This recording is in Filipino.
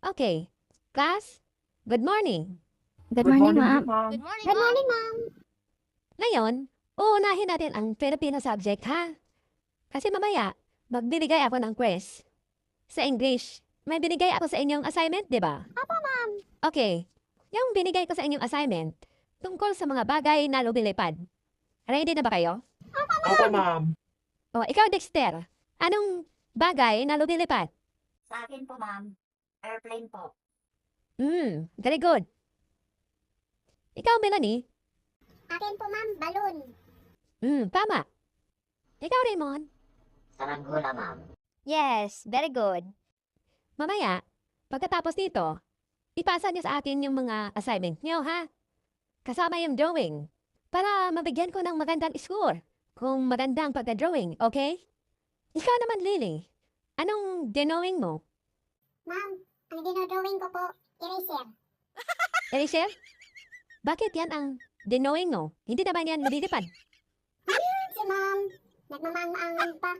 Okay. Class, good morning. Good morning, ma'am. Good morning, Good morning, ma'am. Ngayon, uunahin natin ang Filipino subject, ha? Kasi mamaya, magbibigay ako ng quiz. Sa English, may binigay ako sa inyong assignment, di ba? Opo, ma'am. Okay. Yung binigay ko sa inyong assignment, tungkol sa mga bagay na lumilipad. Ready na ba kayo? Opo, ma'am. O, ikaw, Dexter. Anong bagay na lumilipad? Sa akin po, ma'am. Airplane po. Hmm, very good. Ikaw, Melanie. Akin po, ma'am. Balloon. Hmm, tama. Ikaw, Raymond. Saranggola, ma'am. Yes, very good. Mamaya, pagkatapos nito, ipasa niyo sa akin yung mga assignment niyo, ha? Kasama yung drawing. Para mabigyan ko ng magandang score. Kung magandang pagka-drawing, okay? Ikaw naman, Lily. Anong dinowing mo? Ma'am, ang dinodrawing ko po, eraser. Alicia? Bakit yan ang dinowing mo? Hindi naman yan lumilipad. Si ma'am, nagmamang-maangan pa.